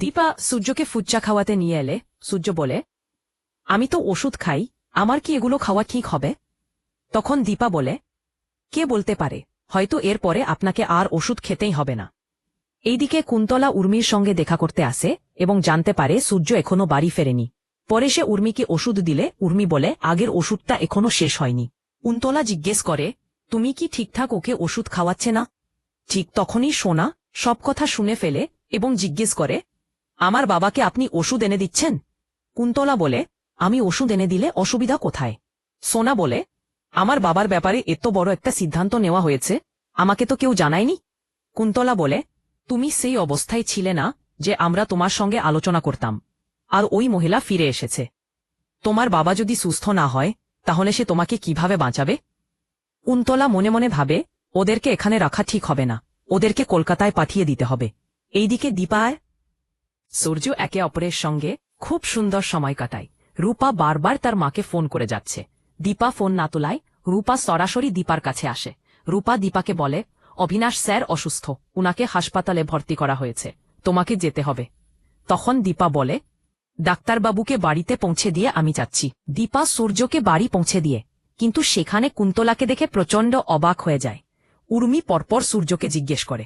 দীপা সূর্যকে ফুচ্চা খাওয়াতে নিয়ে এলে, সূর্য বলে, আমি তো ওষুধ খাই, আমার কি এগুলো খাওয়া ঠিক হবে? তখন দীপা বলে, কে বলতে পারে, হয়তো এর পরে আপনাকে আর ওষুধ খেতেই হবে না। এইদিকে কুন্তলা উর্মির সঙ্গে দেখা করতে আসে এবং জানতে পারে সূর্য এখনও বাড়ি ফেরেনি। পরে সে উর্মিকে ওষুধ দিলে, উর্মি বলে, আগের ওষুধটা এখনও শেষ হয়নি। কুন্তলা জিজ্ঞেস করে, তুমি কি ঠিকঠাক ওকে ওষুধ খাওয়াচ্ছে না? ঠিক তখনই সোনা সব কথা শুনে ফেলে এবং জিজ্ঞেস করে আমার বাবাকে আপনি ওষুধ এনে দিচ্ছেন? কুন্তলা বলে, আমি ওষুধ এনে দিলে অসুবিধা কোথায়? সোনা বলে, আমার বাবার ব্যাপারে এত বড় একটা সিদ্ধান্ত নেওয়া হয়েছে, আমাকে তো কেউ জানায়নি? কুন্তলা বলে, তুমি সেই অবস্থায় ছিলে না যে আমরা তোমার সঙ্গে আলোচনা করতাম, আর ওই মহিলা ফিরে এসেছে। তোমার বাবা যদি সুস্থ না হয়, তাহলে সে তোমাকে কীভাবে বাঁচাবে? কুন্তলা মনে মনে ভাবে, ওদেরকে এখানে রাখা ঠিক হবে না, ওদেরকে কলকাতায় পাঠিয়ে দিতে হবে। এইদিকে দীপায় সূর্য একে অপরের সঙ্গে খুব সুন্দর সময় কাটায়। রূপা বারবার তার মাকে ফোন করে যাচ্ছে। দীপা ফোন না তোলায় রূপা সরাসরি দীপার কাছে আসে। রূপা দীপাকে বলে, অবিনাশ স্যার অসুস্থ। উনাকে হাসপাতালে ভর্তি করা হয়েছে। তোমাকে যেতে হবে। তখন দীপা বলে, ডাক্তারবাবুকে বাড়িতে পৌঁছে দিয়ে আমি যাচ্ছি। দীপা সূর্যকে বাড়ি পৌঁছে দিয়ে, কিন্তু সেখানে কুন্তলাকে দেখে প্রচণ্ড অবাক হয়ে যায়। উর্মি পরপর সূর্যকে জিজ্ঞেস করে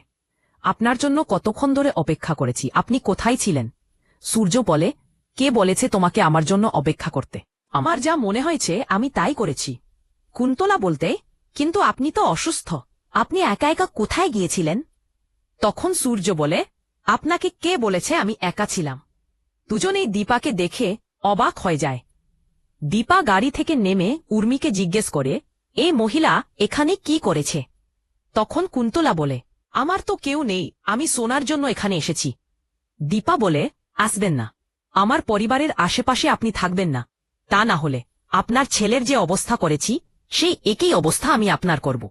আপনার জন্য কতক্ষণ ধরে অপেক্ষা করেছি? আপনি কোথায় ছিলেন? সূর্য বলে, কে বলেছে তোমাকে আমার জন্য অপেক্ষা করতে? আমার যা মনে হয়েছে, আমি তাই করেছি। কুন্তলা বলতে, কিন্তু আপনি তো অসুস্থ। আপনি একা একা কোথায় গিয়েছিলেন? তখন সূর্য বলে, আপনাকে কে বলেছে আমি একা ছিলাম? দুজনেই দীপাকে দেখে অবাক হয়ে যায়। দীপা গাড়ি থেকে নেমে উর্মিকে জিজ্ঞেস করে, এ মহিলা, এখানে কি করেছে? তখন কুন্তলা বলে আমার তো কেউ নেই, আমি সোনার জন্য এখানে এসেছি। দীপা বলে, আসবেন না। আমার পরিবারের আশেপাশে আপনি থাকবেন না। তা না হলে, আপনার ছেলের যে অবস্থা করেছি, সেই একই অবস্থা আমি আপনার করব।